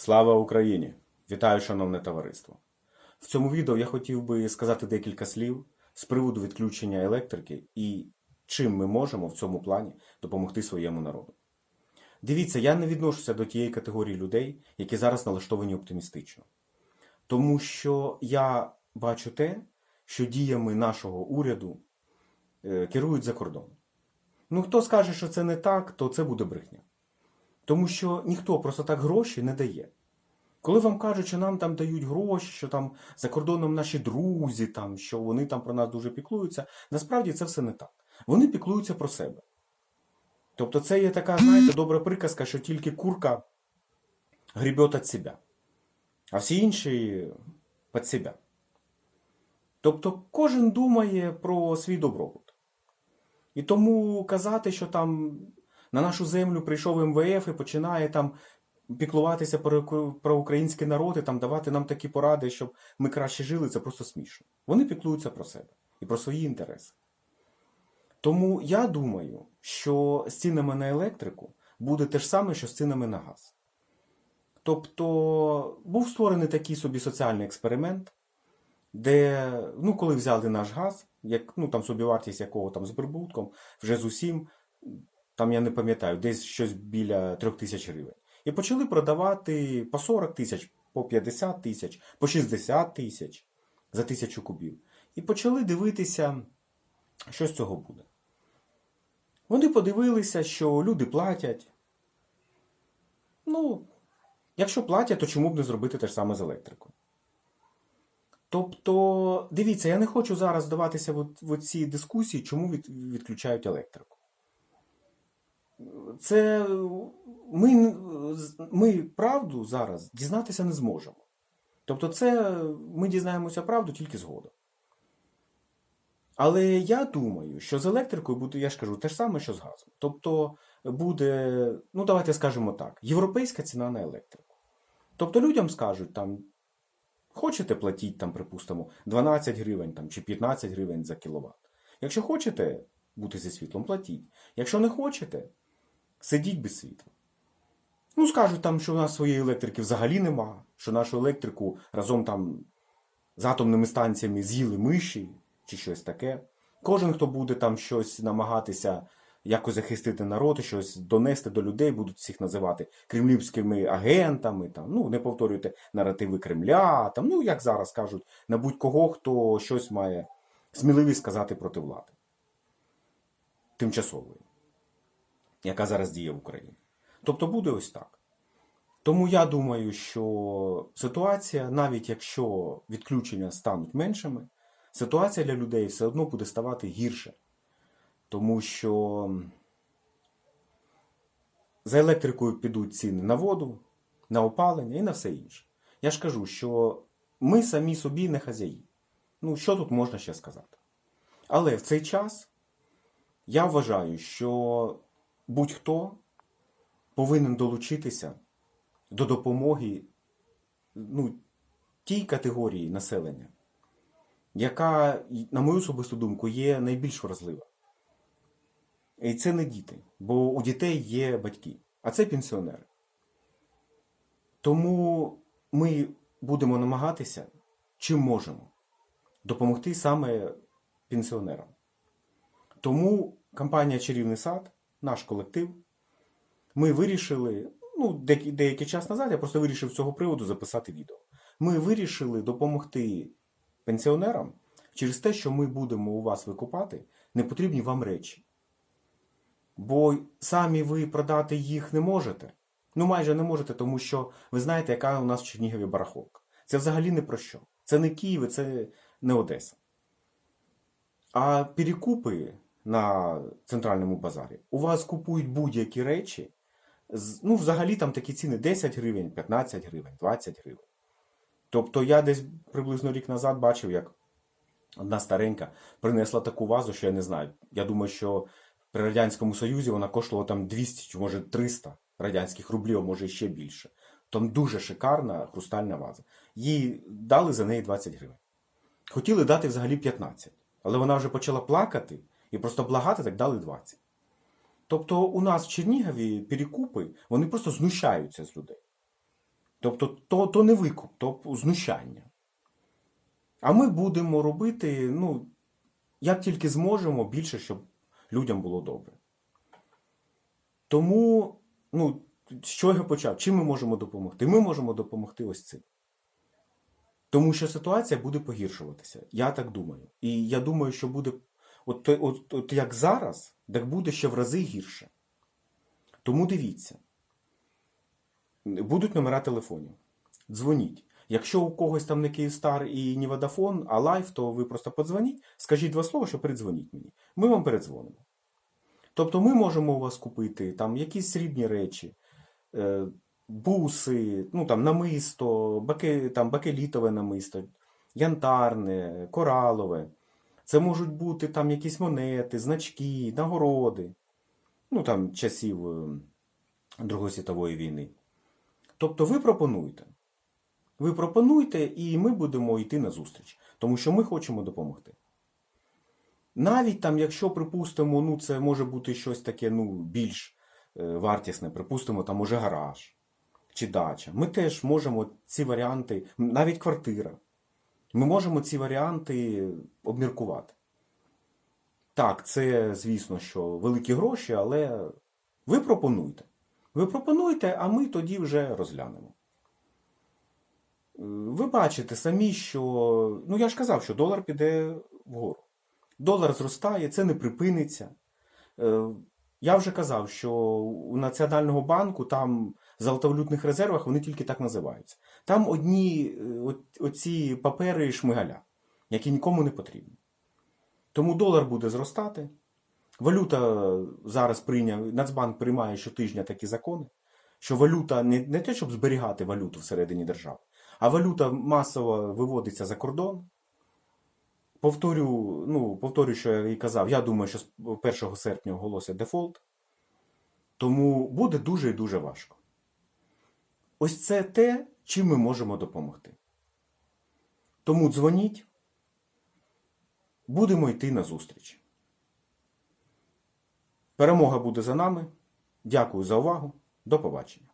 Слава Україні! Вітаю, шановне товариство! В цьому відео я хотів би сказати декілька слів з приводу відключення електрики і чим ми можемо в цьому плані допомогти своєму народу. Дивіться, я не відношуся до тієї категорії людей, які зараз налаштовані оптимістично. Тому що я бачу те, що діями нашого уряду е, керують за кордон. Ну, хто скаже, що це не так, то це буде брехня. Тому що ніхто просто так гроші не дає. Коли вам кажуть, що нам там дають гроші, що там за кордоном наші друзі, там, що вони там про нас дуже піклуються, насправді це все не так. Вони піклуються про себе. Тобто це є така, знаєте, добра приказка, що тільки курка гребет від себе, а всі інші під себе. Тобто кожен думає про свій добробут. І тому казати, що там на нашу землю прийшов МВФ і починає там піклуватися про, про український народ і там давати нам такі поради, щоб ми краще жили, це просто смішно. Вони піклуються про себе і про свої інтереси. Тому я думаю, що з цінами на електрику буде те ж саме, що з цінами на газ. Тобто був створений такий собі соціальний експеримент, де, ну, коли взяли наш газ, як, ну, там собівартість якого там з прибутком, вже з усім, там я не пам'ятаю, десь щось біля трьох тисяч гривень. І почали продавати по 40 тисяч, по 50 тисяч, по 60 тисяч за тисячу кубів. І почали дивитися, що з цього буде. Вони подивилися, що люди платять. Ну, якщо платять, то чому б не зробити те ж саме з електрикою? Тобто, дивіться, я не хочу зараз здаватися в, в ці дискусії, чому від, відключають електрику. Це ми, ми правду зараз дізнатися не зможемо. Тобто, це ми дізнаємося правду тільки згодом. Але я думаю, що з електрикою буде, я ж кажу, те ж саме, що з газом. Тобто буде, ну давайте скажемо так, європейська ціна на електрику. Тобто людям скажуть, там, хочете платіть, там, припустимо, 12 гривень там, чи 15 гривень за кіловат. Якщо хочете бути зі світлом, платіть. Якщо не хочете, сидіть без світла. Ну, скажуть там, що у нас своєї електрики взагалі нема, що нашу електрику разом там з атомними станціями з'їли миші чи щось таке. Кожен, хто буде там щось намагатися якось захистити народ, щось донести до людей, будуть всіх називати кремлівськими агентами, там, ну, не повторюйте наративи Кремля, там, ну, як зараз кажуть, на будь-кого, хто щось має сміливість сказати проти влади. Тимчасової, яка зараз діє в Україні. Тобто буде ось так. Тому я думаю, що ситуація, навіть якщо відключення стануть меншими, ситуація для людей все одно буде ставати гірше. Тому що за електрикою підуть ціни на воду, на опалення і на все інше. Я ж кажу, що ми самі собі не хазяї. Ну, що тут можна ще сказати? Але в цей час я вважаю, що будь-хто повинен долучитися до допомоги ну, тій категорії населення, яка, на мою особисту думку, є найбільш вразлива. І це не діти, бо у дітей є батьки, а це пенсіонери. Тому ми будемо намагатися, чим можемо, допомогти саме пенсіонерам. Тому компанія Чарівний сад, наш колектив, ми вирішили, ну, деякий, час назад я просто вирішив з цього приводу записати відео. Ми вирішили допомогти пенсіонерам через те, що ми будемо у вас викупати непотрібні вам речі. Бо самі ви продати їх не можете. Ну, майже не можете, тому що ви знаєте, яка у нас в Чернігові барахолка. Це взагалі не про що. Це не Київ, це не Одеса. А перекупи на центральному базарі у вас купують будь-які речі. Ну, взагалі там такі ціни 10 гривень, 15 гривень, 20 гривень. Тобто я десь приблизно рік назад бачив, як одна старенька принесла таку вазу, що я не знаю. Я думаю, що при Радянському Союзі вона коштувала там 200 чи може 300 радянських рублів, може ще більше. Там дуже шикарна хрустальна ваза. Їй дали за неї 20 гривень. Хотіли дати взагалі 15, але вона вже почала плакати і просто благати, так дали 20. Тобто у нас в Чернігові перекупи, вони просто знущаються з людей. Тобто, то, то не викуп, то знущання. А ми будемо робити, ну, як тільки зможемо, більше, щоб людям було добре. Тому, ну, з чого я почав? Чим ми можемо допомогти? Ми можемо допомогти ось цим. Тому що ситуація буде погіршуватися. Я так думаю. І я думаю, що буде от, от, от як зараз, так буде ще в рази гірше. Тому дивіться. Будуть номера телефонів. Дзвоніть. Якщо у когось там не Київстар і не Водафон, а лайф, то ви просто подзвоніть, скажіть два слова, що передзвоніть мені. Ми вам передзвонимо. Тобто ми можемо у вас купити там якісь срібні речі, е, буси, ну там намисто, баке, там бакелітове намисто, янтарне, коралове. Це можуть бути там якісь монети, значки, нагороди, ну там часів е, Другої світової війни. Тобто ви пропонуєте. Ви пропонуйте, і ми будемо йти на зустріч, тому що ми хочемо допомогти. Навіть там, якщо припустимо, ну це може бути щось таке ну, більш е, вартісне, припустимо, там може гараж чи дача. Ми теж можемо ці варіанти, навіть квартира. Ми можемо ці варіанти обміркувати. Так, це, звісно, що великі гроші, але ви пропонуйте. Ви пропонуйте, а ми тоді вже розглянемо. Е, Ви бачите самі, що. Ну, я ж казав, що долар піде вгору. Долар зростає, це не припиниться. Е, Я вже казав, що у Національного банку там в золотовалютних резервах вони тільки так називаються. Там одні е, оці папери шмигаля, які нікому не потрібні. Тому долар буде зростати. Валюта зараз прийняв, Нацбанк приймає щотижня такі закони, що валюта не, не те, щоб зберігати валюту всередині держави, а валюта масово виводиться за кордон. Повторю, ну, повторю, що я і казав, я думаю, що з 1 серпня оголосять дефолт. Тому буде дуже і дуже важко. Ось це те, чим ми можемо допомогти. Тому дзвоніть, будемо йти на зустріч. Перемога буде за нами. Дякую за увагу. До побачення.